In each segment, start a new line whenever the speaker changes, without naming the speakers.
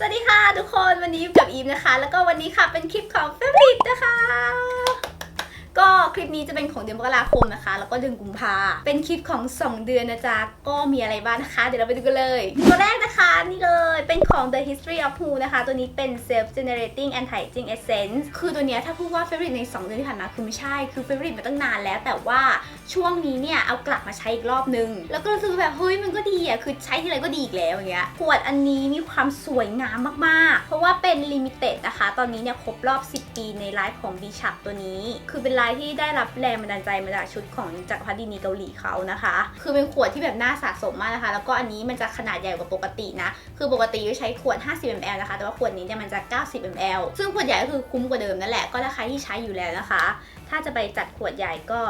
สวัสดีค่ะทุกคนวันนี้อยู่กับอีฟนะคะ แล้วก็วันนี้ค่ะเป็นคลิปของเฟรนด์นะคะ ก็คลิปนี้จะเป็นของเดือนมกราคมนะคะ แล้วก็เดือนกุมภาเป็นคลิปของ 2 เดือนนะจ๊ะ ก็มีอะไรบ้างนะคะ เดี๋ยวเราไปดูกันเลย ตัวแรกนะคะนี่เลยเป็นของ The History of Who นะคะ ตัวนี้เป็น Self Generating Anti Aging Essence คือตัวเนี้ยถ้าพูดว่า favorite ใน 2 เดือนที่ผ่านมาคือไม่ใช่ คือ favorite มาตั้งนานแล้ว แต่ว่าช่วงนี้เนี่ยเอากลับมาใช้อีกรอบนึง แล้วก็รู้สึกแบบเฮ้ยมันก็ดีอะคือใช้ทีไรก็ดีอีกแล้วอย่างเงี้ยขวดอันนี้มีความสวยงามมากๆ เพราะว่าเป็น limited นะคะ ตอนนี้เนี่ยครบรอบ 10 ปีในไลฟ์ของ B s h a p ตัวนี้ คือเป็นลายที่ได้รับแรงบันดาลใจมาจากชุดของจักรพรรดินีเกาหลีเขานะคะ คือเป็นขวดที่แบบน่าสะสมมากนะคะ แล้วก็อันนี้มันจะขนาดใหญ่กว่าปกตินะ คือปกติจะใช้ขวด 50 ml นะคะ แต่ว่าขวดนี้เนี่ยมันจะ 90 ml ซึ่งขวดใหญ่ก็คือคุ้มกว่าเดิมนั่นแหละ ก็ถ้าใครที่ใช้อยู่แล้วนะคะ ถ้าจะไปจัดขวดใหญ่ก็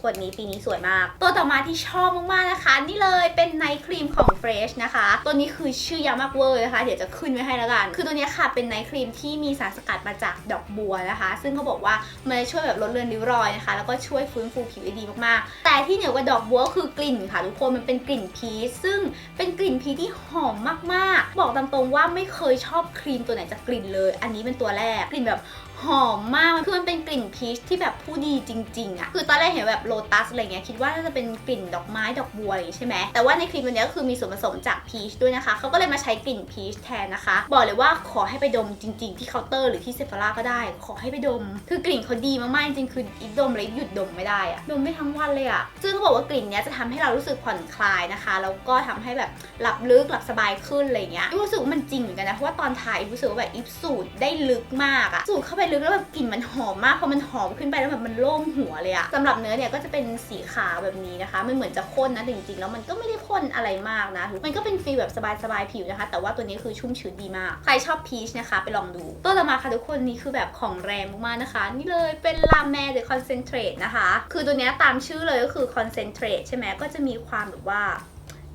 ขวดนี้ปีนี้สวยมาก ตัวต่อมาที่ชอบมากๆนะคะ นี่เลยเป็นไนท์ครีมของ Fresh นะคะ ตัวนี้คือชื่อยาวมากเวอร์นะคะ เดี๋ยวจะขึ้นไว้ให้แล้วกัน คือตัวนี้ค่ะเป็นไนท์ครีมที่มีสารสกัดมาจากดอกบัวนะคะ ซึ่งเขาบอกว่ามันจะช่วยแบบลดเลือนริ้วรอยนะคะ แล้วก็ช่วยฟื้นฟูผิวได้ดีมากๆ แต่ที่เหนือกว่าดอกบัวก็คือกลิ่นค่ะทุกคนมันเป็นกลิ่นพีชซึ่งเป็นกลิ่นพีชที่หอมมากๆ บอกตามตรงว่าไม่เคยชอบครีมตัวไหนจากกลิ่นเลย อันนี้เป็นตัวแรกกลิ่นแบบ หอมมากคือมันเป็นกลิ่นพีชที่แบบผู้ดีจริงๆอะคือตอนแรกเห็นแบบโลตัสอะไรเงี้ยคิดว่าน่าจะเป็นกลิ่นดอกไม้ดอกบัวอะไรอย่างงี้ใช่ไหมแต่ว่าในครีมตัวเนี้ยก็คือมีส่วนผสมจากพีชด้วยนะคะเขาก็เลยมาใช้กลิ่นพีชแทนนะคะ บอกเลยว่าขอให้ไปดมจริง ๆ ที่เคาน์เตอร์หรือที่เซฟ h ร่าก็ได้ ขอให้ไปดม คือกลิ่นเขาดีมากๆจริงๆคืออีฟดมเลยหยุดดมไม่ได้อะดมไม่ทั้งวันเลยอะซึ่งเขาบอกว่ากลิ่นเนี้ยจะทำให้เรารู้สึกผ่อนคลายนะคะแล้วก็ทำให้แบบหลับลึกหลับสบายขึ้นอะไรเงี้ยรู้สึกว่ามันจริงเหมือนกันนะเพราะว่าตอนถ่ายรู้สึกว่าแบบอีฟสูดได้ลึกมากอะสูดเข้าไปลึกแล้วแบบกลิ่นมันหอมมากพอมันหอมขึ้นไปแล้วแบบมันโล่งหัวเลยอะสำหรับเนื้อเนี่ยก็จะเป็นสีขาวแบบนี้นะคะ มันเหมือนจะข้นนะจริงๆ แล้วมันก็ไม่ได้ข้นอะไรมากนะ มันก็เป็นฟีลแบบสบายๆผิวนะคะ แต่ว่าตัวนี้คือชุ่มชื้นดีมาก ใครชอบพีชนะคะ ไปลองดู ตัวต่อมาค่ะทุกคนนี่คือแบบของแรงมากๆนะคะ นี่เลยเป็นลาแมเดคอนเซนเทรตนะคะ คือตัวนี้ตามชื่อเลยก็คือคอนเซนเทรตใช่ไหมก็จะมีความแบบว่า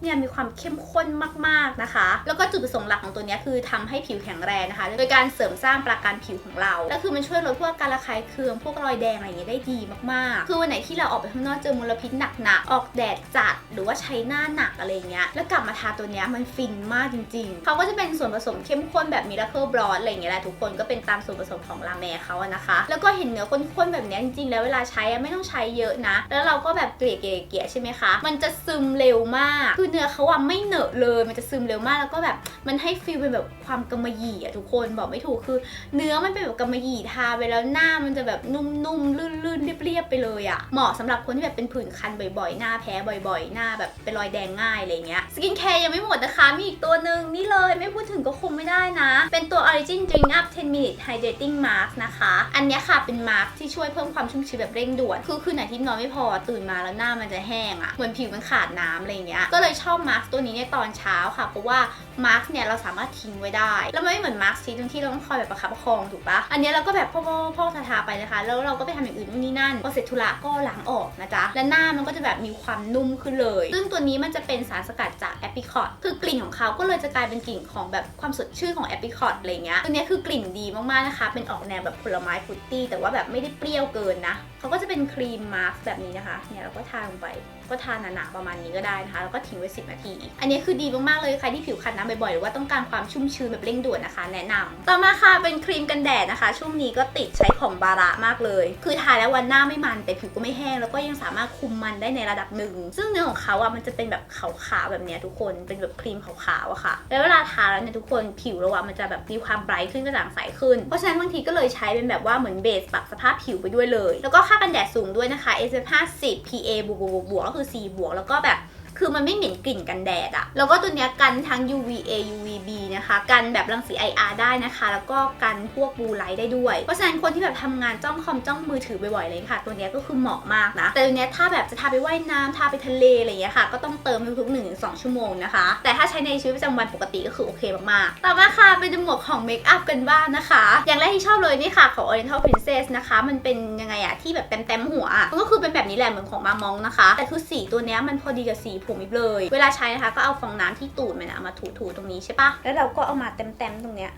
เนี่ยมีความเข้มข้นมากๆนะคะ แล้วก็จุดประสงค์หลักของตัวนี้คือทำให้ผิวแข็งแรงนะคะ โดยการเสริมสร้างปราการผิวของเรา แล้วคือมันช่วยลดพวกการระคายเคืองพวกรอยแดงอะไรอย่างเงี้ยได้ดีมากๆ คือวันไหนที่เราออกไปข้างนอกเจอมลพิษหนักๆ ออกแดดจัดหรือว่าใช้หน้าหนักอะไรเงี้ย แล้วกลับมาทาตัวนี้มันฟินมากจริงๆ เขาก็จะเป็นส่วนผสมเข้มข้นแบบมิราเคิลบลอสอะไรอย่างเงี้ยแหละทุกคนก็เป็นตามส่วนผสมของลาแมเขาอะนะคะ แล้วก็เห็นเนื้อข้นๆแบบนี้จริงๆ แล้วเวลาใช้ไม่ต้องใช้เยอะนะ แล้วเราก็แบบเกลี่ยเกลี่ยเกลี่ยใช่ไหมคะ มันจะซึมเร็วมากคือเนื้อเขาอะไม่เหนอะเลย มันจะซึมเร็วมากแล้วก็แบบมันให้ฟีลเป็นแบบความกำมะหยี่อะทุกคนบอกไม่ถูกคือ เนื้อมันเป็นแบบกำมะหยี่ทาไปแล้วหน้ามันจะแบบนุ่มๆลื่นๆเรียบๆไปเลยอะเหมาะสำหรับคนที่แบบเป็นผื่นคันบ่อยๆ หน้าแพ้บ่อยๆ หน้าแบบเป็นรอยแดงง่ายอะไรเงี้ยสกินแคร์ยังไม่หมดนะคะมีอีกตัวหนึ่งนี่เลยไม่พูดถึงก็คงไม่ได้นะ เป็นตัว Origin Drink Up 10 Minute Hydrating Mask นะคะ อันนี้ค่ะเป็นมาร์กที่ช่วยเพิ่มความชุ่มชื้นแบบเร่งด่วนคือคืนไหนที่นอนไม่พอตื่นมาแล้วหน้ามันจะแห้งอะเหมือนผิวมันขาดน้ำอะไรเงี้ยก็เลยชอบมาร์ตัวนี้ในตอนเช้าค่ะ เพราะว่ามาร์กเนี่ยเราสามารถทิ้งไว้ได้ แล้วมันไม่เหมือนมาร์กซีตรงที่เราต้องคอยแบบประคับประคองถูกปะอันนี้เราก็แบบพ่อพ่อทาๆไปนะคะ แล้วเราก็ไปทำอย่างอื่นนู่นนี่นั่นพอเสร็จธุระก็ล้างออกนะจ๊ะ และหน้ามันก็จะแบบมีความนุ่มขึ้นเลย ซึ่งตัวนี้มันจะเป็นสารสกัดจากแอปริคอตคือกลิ่นของเขาก็เลยจะกลายเป็นกลิ่นของแบบความสดชื่นของแอปริคอตอะไรเงี้ย ตัวนี้คือกลิ่นดีมากๆนะคะ เป็นออกแนวแบบผลไม้ฟรุตตี้แต่ว่าแบบไม่ได้เปรี้ยวเกินนะเขาก็จะเป็นครีมมาสก์แบบนี้นะคะ เนี่ยเราก็ทาลงไป ก็ทาหนาๆประมาณนี้ก็ได้นะคะ แล้วก็ทิ้งไว้ 10 นาที อันนี้คือดีมากๆเลยใครที่ผิวคันน้ำบ่อยๆ หรือว่าต้องการความชุ่มชื้นแบบเร่งด่วนนะคะ แนะนำต่อมาค่ะเป็นครีมกันแดดนะคะ ช่วงนี้ก็ติดใช้ของบาระมากเลย คือทาแล้ววันหน้าไม่มันแต่ผิวก็ไม่แห้ง แล้วก็ยังสามารถคุมมันได้ในระดับหนึ่ง ซึ่งเนื้อของเขาอะมันจะเป็นแบบขาวๆแบบเนี้ยทุกคนเป็นแบบครีมขาวๆอะค่ะ แล้วเวลาทาแล้วเนี่ยทุกคนผิวเราอะมันจะแบบมีความไบรท์ขึ้นกระจ่างใสขึ้น เพราะฉะนั้นบางทีก็เลยใช้เป็นแบบว่าเหมือนเบสปรับสภาพผิวไปด้วยเลย แล้วก็ค่ากันแดดสูงด้วยนะคะ SPF 50 PA บวกบวกบวกก็คือ4บวกแล้วก็แบบ คือมันไม่เหม็นกลิ่นกันแดดอะแล้วก็ตัวเนี้ยกันทั้ง UVA UVB นะคะ กันแบบรังสี IR ได้นะคะ แล้วก็กันพวกบูไลท์ได้ด้วย เพราะฉะนั้นคนที่แบบทำงานจ้องคอมจ้องมือถือบ่อยๆเลยค่ะ ตัวเนี้ยก็คือเหมาะมากนะ แต่ตัวเนี้ยถ้าแบบจะทาไปว่ายน้ำทาไปทะเลอะไรอย่างเงี้ยค่ะ ก็ต้องเติมทุกๆ1นถึงสองชั่วโมงนะคะ แต่ถ้าใช้ในชีวิตประจำวันปกติก็คือโอเคมากๆ ต่อมาค่ะเป็นหมวกของเมคอัพกันบ้างนะคะ อย่างแรกที่ชอบเลยนี่ค่ะของ Oriental Princess นะคะ มันเป็นยังไงอะที่แบบเต็มๆหัวอะมันก็คือเป็นแบบนี้แหละเหมือนของมามองนะคะ แต่คือสีตัวเนี้ยมันพอดีกับสีผมอีกเลย เวลาใช้นะคะก็เอาฟองน้ำที่ตูดมันอะมาถูๆตรงนี้ใช่ปะแล้วเราก็เอามาเต็มๆตรงเนี้ย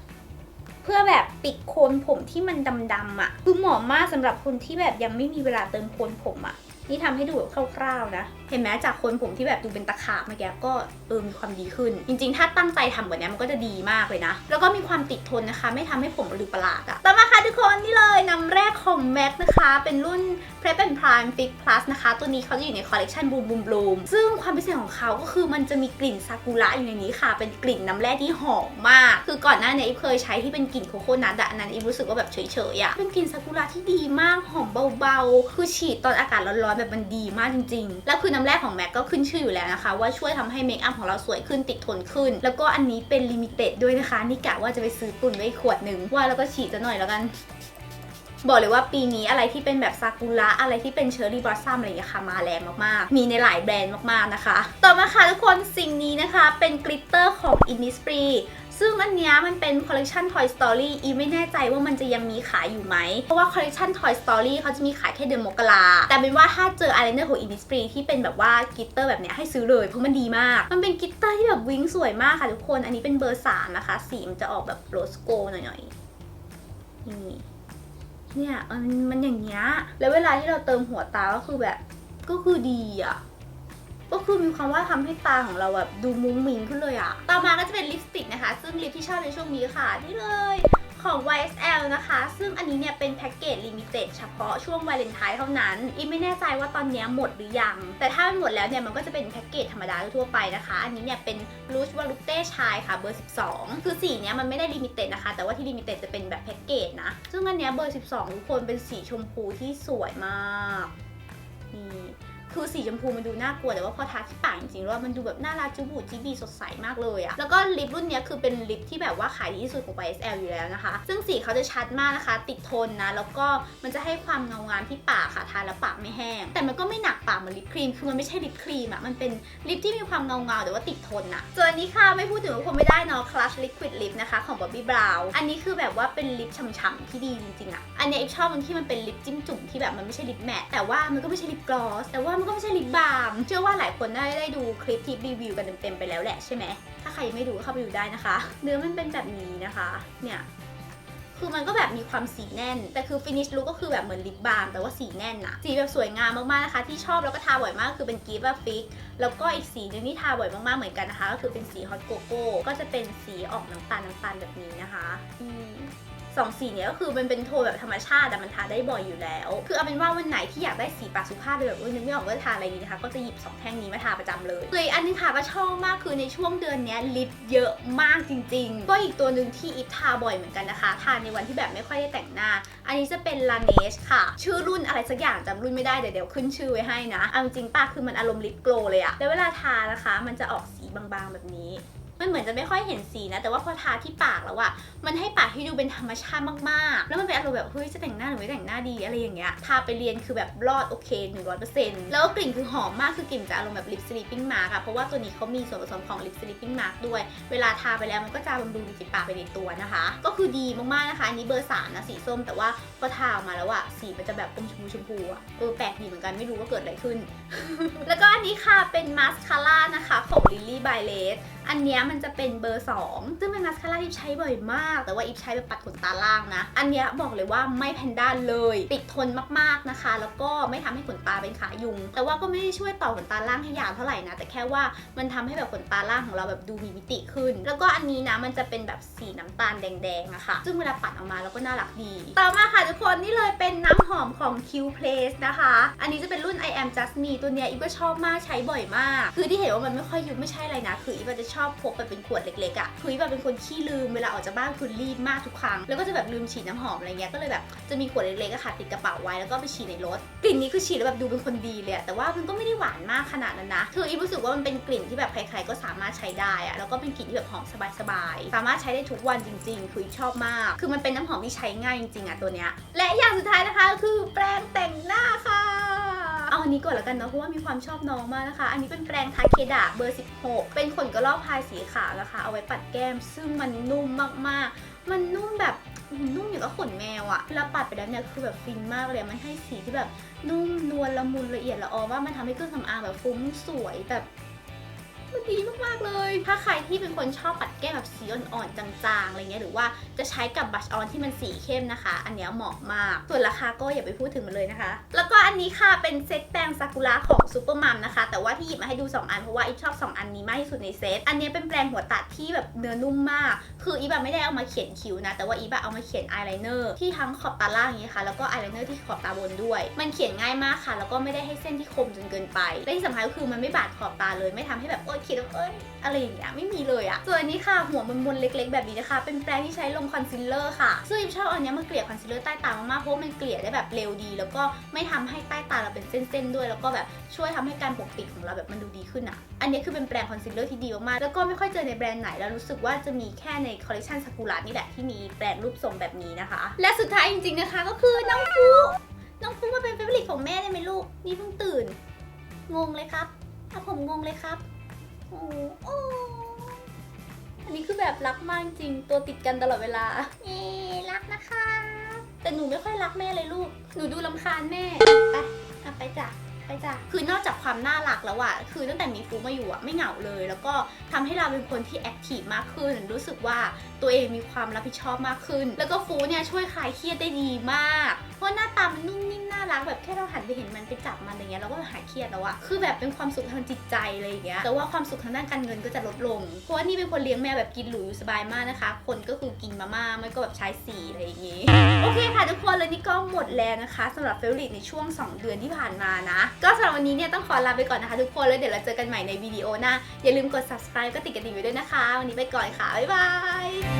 เพื่อแบบปิดโคนผมที่มันดำๆอะ่ะคือเหมาะมากสำหรับคนที่แบบยังไม่มีเวลาเติมโคนผมอะ่ะ นี่ทำให้ดูแบบคร่าวๆนะเห็นไหมจากคนผมที่แบบดูเป็นตะขาบเมื่อกี้ก็เออมีความดีขึ้น จริงๆ ถ้าตั้งใจทำแบบนี้มันก็จะดีมากเลยนะ แล้วก็มีความติดทนนะคะ ไม่ทำให้ผมหรือประหลาดอะต่อมาค่ะทุกคนนี่เลยนำแรกของ MAC นะคะ เป็นรุ่น Prep and Prime Fix Plus นะคะ ตัวนี้เขาจะอยู่ในคอลเลกชัน Boom Boom Bloom ซึ่งความพิเศษของเขาก็คือมันจะมีกลิ่นซากุระอยู่ในนี้ค่ะ เป็นกลิ่นน้ำแร่ที่หอมมาก คือก่อนหน้านี้อีฟเคยใช้ที่เป็นกลิ่นโคโค่นัทอะอันนั้นอีฟรู้สึกว่าแบบเฉยๆอะเป็นกลิ่นซากุระที่ดีมากหอมเบาๆ คือฉีดตอนอากาศร้อนๆแบบมันดีมากจริง ๆ แล้วคือน้ำแร่ของแม็กก็ขึ้นชื่ออยู่แล้วนะคะ ว่าช่วยทำให้เมคอัพของเราสวยขึ้นติดทนขึ้น แล้วก็อันนี้เป็นลิมิเต็ดด้วยนะคะนี่กะว่าจะไปซื้อตุนไว้ขวดหนึ่งว่าแล้วก็ฉีดจะหน่อยแล้วกันบอกเลยว่าปีนี้อะไรที่เป็นแบบซากุระอะไรที่เป็นเชอร์รี่บลอสซัมอะไรอย่างเงี้ยค่ะมาแรงมากๆ มีในหลายแบรนด์มากๆนะคะ ต่อมาค่ะทุกคนสิ่งนี้นะคะเป็นกลิตเตอร์ของ Innisfree ซึ่งอันเนี้ยมันเป็นคอลเลกชัน Toy Story อีไม่แน่ใจว่ามันจะยังมีขายอยู่ไหม เพราะว่าคอลเลกชัน Toy Story เขาจะมีขายแค่เดือนมกราแต่เป็นว่าถ้าเจออายไลเนอร์ของ Innisfree ที่เป็นแบบว่ากิตเตอร์แบบเนี้ยให้ซื้อเลยเพราะมันดีมาก มันเป็นกิตเตอร์ที่แบบวิ้งสวยมากค่ะทุกคน อันนี้เป็นเบอร์สามนะคะ สีมันจะออกแบบโรสโกหน่อยๆนี่เนี่ยมันมันอย่างเงี้ย แล้วเวลาที่เราเติมหัวตาก็คือแบบก็คือดีอะก็คือมีความว่าทำให้ตาของเราแบบดูมุ้งมิ้งขึ้นเลยอะต่อมาก็จะเป็นลิปสติก นะคะ ซึ่งลิปที่ชอบในช่วงนี้ค่ะนี่เลยของ YSL นะคะ ซึ่งอันนี้เนี่ยเป็นแพ็กเกจลิมิเต็ดเฉพาะช่วงวาเลนไทน์เท่านั้น อีไม่แน่ใจว่าตอนนี้หมดหรือยัง แต่ถ้ามันหมดแล้วเนี่ยมันก็จะเป็นแพ็กเกจธรรมดาทั่วไปนะคะ อันนี้เนี่ยเป็นรูชวาลุเต้ชายค่ะเบอร์ 12 คือสีเนี้ยมันไม่ได้ลิมิเต็ดนะคะ แต่ว่าที่ลิมิเต็ดจะเป็นแบบแพ็กเกจนะ ซึ่งอันเนี้ยเบอร์ 12 ทุกคนเป็นสีชมพูที่สวยมาก นี่ คือสีชมพูมันดูน่ากลัวแต่ว่าพอทาที่ปากจริงๆแล้วมันดูแบบน่ารักจูบูจีบีสดใสมากเลยอะแล้วก็ลิปรุ่นนี้คือเป็นลิปที่แบบว่าขายดีที่สุดของ YSL อยู่แล้วนะคะ ซึ่งสีเขาจะชัดมากนะคะ ติดทนนะ แล้วก็มันจะให้ความเงางามที่ปากค่ะทาแล้วปากไม่แห้ง แต่มันก็ไม่หนักปากเหมือนลิปครีม คือมันไม่ใช่ลิปครีมอะมันเป็นลิปที่มีความเงาเงาแต่ว่าติดทนอะส่วนนี้ค่ะไม่พูดถึงก็คงไม่ได้เนาะ Clutch Liquid Lip นะคะของ Bobbi Brown อันนี้คือแบบว่าเป็นลิปฉ่ำๆที่ดีจริงๆอะอันนี้อีฟชอบมันที่มันเป็นลิปจิ้มจุ่มที่แบบมันไม่ใช่ลิปแมตแต่ว่ามันก็ไม่ใช่ลิปกลอสแต่ว่าก็ไม่ใช่ลิปบาล์มเชื่อว่าหลายคนได้ได้ดูคลิปที่รีวิวกันเต็มๆไปแล้วแหละใช่ไหมถ้าใครยังไม่ดูก็เข้าไปดูได้นะคะ เนื้อมันเป็นแบบนี้นะคะ เนี่ยคือมันก็แบบมีความสีแน่น แต่คือฟินิชลุกก็คือแบบเหมือนลิปบาล์มแต่ว่าสีแน่นอะสีแบบสวยงามมากๆนะคะ ที่ชอบแล้วก็ทาบ่อยมากคือเป็นกีฟาฟิกแล้วก็อีกสีหนึ่งที่ทาบ่อยมากๆเหมือนกันนะคะ ก็คือเป็นสีฮอตโกโก้ก็จะเป็นสีออกน้ำตาลน้ำตาลแบบนี้นะคะอืม สองสีเนี้ยก็คือมันเป็นโทนแบบธรรมชาติแต่มันทาได้บ่อยอยู่แล้ว คือเอาเป็นว่าวันไหนที่อยากได้สีปากสุภาพเลยแบบว่านึกไม่ออกว่าทาอะไรดีนะคะ ก็จะหยิบสองแท่งนี้มาทาประจำเลยเลยอันนึงค่ะก็ชอบมากคือในช่วงเดือนเนี้ยลิปเยอะมากจริง ๆ ก็อีกตัวหนึ่งที่อีฟทาบ่อยเหมือนกันนะคะทาในวันที่แบบไม่ค่อยได้แต่งหน้า อันนี้จะเป็น Laneige ค่ะ ชื่อรุ่นอะไรสักอย่างจำรุ่นไม่ได้เดี๋ยวเดี๋ยวขึ้นชื่อไว้ให้นะเอาจริงป้าคือมันอารมณ์ลิปโกลเลยอะแล้วเวลาทานะคะ มันจะออกสีบางๆแบบนี้ มันเหมือนจะไม่ค่อยเห็นสีนะ แต่ว่าพอทาที่ปากแล้วอะมันให้ปากที่ดูเป็นธรรมชาติมากๆ แล้วมันเป็นอารมณ์แบบเฮ้ยจะแต่งหน้าหรือไม่แต่งหน้าดีอะไรอย่างเงี้ย ทาไปเรียนคือแบบรอดโอเค100%แล้วกลิ่นคือหอมมากคือกลิ่นจะอารมณ์แบบลิปสลีปปิ้งมาร์กอะเพราะว่าตัวนี้เขามีส่วนผสมของลิปสลีปปิ้งมาร์กด้วย เวลาทาไปแล้วมันก็จะบำรุงริมฝีปากไปในตัวนะคะ ก็คือดีมากๆนะคะอันนี้เบอร์สามนะสีส้ม แต่ว่าพอทาออกมาแล้วอะสีมันจะแบบอมชมพูชมพูอะเออแปลกดีเหมือนกันไม่รู้ว่าเกิดอะไรขึ้น แล้วก็อันนี้ค่ะเป็นมาสคาร่านะคะของ Lily by l a อันเนี้ยมันจะเป็นเบอร์ 2 ซึ่งเป็นมาสคาร่าที่ใช้บ่อยมาก แต่ว่าอีฟใช้แบบปัดขนตาล่างนะ อันเนี้ยบอกเลยว่าไม่แพนด้าเลย ติดทนมากๆนะคะ แล้วก็ไม่ทำให้ขนตาเป็นขายุง แต่ว่าก็ไม่ได้ช่วยต่อขนตาล่างให้ยาวเท่าไหร่นะ แต่แค่ว่ามันทำให้แบบขนตาล่างของเราแบบดูมีมิติขึ้น แล้วก็อันนี้นะมันจะเป็นแบบสีน้ำตาลแดงๆอะค่ะ ซึ่งเวลาปัดออกมาแล้วก็น่ารักดี ต่อมาค่ะทุกคนนี่เลยเป็นน้ำหอมของ Q Place นะคะ อันนี้จะเป็นรุ่น I am just me ตัวเนี้ยอีฟก็ชอบมากใช้บ่อยมาก คือที่เห็นว่ามันไม่ค่อยยุบไม่ใช่อะไรนะ คืออีฟจะชอบพกไปเป็นขวดเล็กๆอะคืออีฟเป็นคนขี้ลืมเวลาออกจากบ้านคือรีบมากทุกครั้ง แล้วก็จะแบบลืมฉีดน้ำหอมอะไรเงี้ยก็เลยแบบจะมีขวดเล็กๆอะค่ะติดกระเป๋าไว้แล้วก็ไปฉีดในรถกลิ่นนี้คือฉีดแล้วแบบดูเป็นคนดีเลยแต่ว่ามันก็ไม่ได้หวานมากขนาดนั้นนะคืออีรู้สึกว่ามันเป็นกลิ่นที่แบบใครๆก็สามารถใช้ได้อะแล้วก็เป็นกลิ่นที่แบบหอมสบายๆสามารถใช้ได้ทุกวันจริง ๆ คือชอบมาก คือมันเป็นน้ำหอมที่ใช้ง่ายจริงๆอะตัวเนี้ยและอย่างสุดท้ายนะคะคือแปรงแต่งหน้าค่ะ เอาอันนี้ก่อนแล้วกันเนาะเพราะว่ามีความชอบน้องมากนะคะ อันนี้เป็นแปรงทาเคดะเบอร์ 16 เป็นขนกระรอกพายสีขาวนะคะ เอาไว้ปัดแก้ม ซึ่งมันนุ่มมากๆ มันนุ่มแบบนุ่มอย่างกับขนแมวอะเวลาปัดไปแล้วเนี่ยคือแบบฟินมากเลย มันให้สีที่แบบนุ่มนวลละมุนละเอียดละออว่ามันทำให้เครื่องสำอางแบบฟุ้งสวยแบบ มันดีมากๆเลย ถ้าใครที่เป็นคนชอบปัดแก้มแบบสีอ่อนๆจางๆอะไรเงี้ยหรือว่าจะใช้กับบัชออนที่มันสีเข้มนะคะ อันเนี้ยเหมาะมาก ส่วนราคาก็อย่าไปพูดถึงมันเลยนะคะ แล้วก็อันนี้ค่ะเป็นเซตแปรงซากุระของซูเปอร์มัมนะคะ แต่ว่าที่หยิบมาให้ดู 2 อันเพราะว่าอีฟชอบ 2 อันนี้มากที่สุดในเซต อันนี้เป็นแปรงหัวตัดที่แบบเนื้อนุ่มมาก คืออีฟอะไม่ได้เอามาเขียนคิ้วนะ แต่ว่าอีฟอะเอามาเขียนอายไลเนอร์ที่ทั้งขอบตาล่างอย่างนี้ค่ะ แล้วก็อายไลเนอร์ที่ขอบตาบนด้วย มันเขียนง่ายมากค่ะ แล้วก็ไม่ได้ให้เส้นที่คมจนเกินไป และที่สำคัญก็คือมันไม่บาดขอบตาเลย ไม่ทำให้แบบโอ๊ยคิดว่าเอ้ยอะไรอย่างเงี้ยไม่มีเลยอะส่วนอันนี้ค่ะหัวมันมนๆเล็ก ๆ แบบนี้นะคะ เป็นแปรงที่ใช้ลงคอนซีลเลอร์ค่ะ ซึ่งอิมชอบอันนี้มาเกลี่ยคอนซีลเลอร์ใต้ตามากๆเพราะมันเกลี่ยได้แบบเร็วดี แล้วก็ไม่ทำให้ใต้ตาเราเป็นเส้นๆด้วย แล้วก็แบบช่วยทำให้การปกปิดของเราแบบมันดูดีขึ้นอะอันนี้คือเป็นแปรงคอนซีลเลอร์ที่ดีมากๆแล้วก็ไม่ค่อยเจอในแบรนด์ไหนแล้วรู้สึกว่าจะมีแค่ในคอลเลคชันซากุระนี่แหละที่มีแปรงรูปทรงแบบนี้นะคะ และสุดท้ายจริงๆนะคะก็คือน้องฟูน้องฟูมาเป็นเฟเวอร์ลิตของแม่ได้ไหมลูกนี่เพิ่งตื่น งงเลยครับอะผมงงเลยครับ โอ้โอ้อันนี้คือแบบรักมากจริง ตัวติดกันตลอดเวลาเอ๊รักนะคะ แต่หนูไม่ค่อยรักแม่เลยลูก หนูดูลำคาญแม่ ไปอะไปจ้ะ ไปจ้ะคือนอกจากความน่ารักแล้วอะคือตั้งแต่มีฟูมาอยู่อะไม่เหงาเลย แล้วก็ทำให้เราเป็นคนที่แอคทีฟมากขึ้น รู้สึกว่าตัวเองมีความรับผิดชอบมากขึ้น แล้วก็ฟูเนี่ยช่วยคลายเครียดได้ดีมาก เพราะหน้าตามันนุ่มนิ่มน่ารักแบบแค่เราหันไปเห็นมันไปจับมันอะไรเงี้ยเราก็หายเครียดแล้วอะคือแบบเป็นความสุขทางจิตใจอะไรอย่างเงี้ยแต่ว่าความสุขทางด้านการเงินก็จะลดลง เพราะว่านี่เป็นคนเลี้ยงแมวแบบกินหรูอยู่สบายมากนะคะ คนก็คือกินมาม่าไม่ก็แบบใช้สีอะไรอย่างงี้โอเคค่ะทุกคนเลยนี่ก็หมดแล้วนะคะสำหรับเฟลลิตในช่วง 2 เดือนที่ผ่านมานะก็สำหรับวันนี้เนี่ยต้องขอลาไปก่อนนะคะทุกคนแล้วเดี๋ยวเราเจอกันใหม่ในวิดีโอหน้าอย่าลืมกด subscribe ก็ติดกระดิ่งไว้ด้วยนะคะ วันนี้ไปก่อนค่ะบ๊ายบาย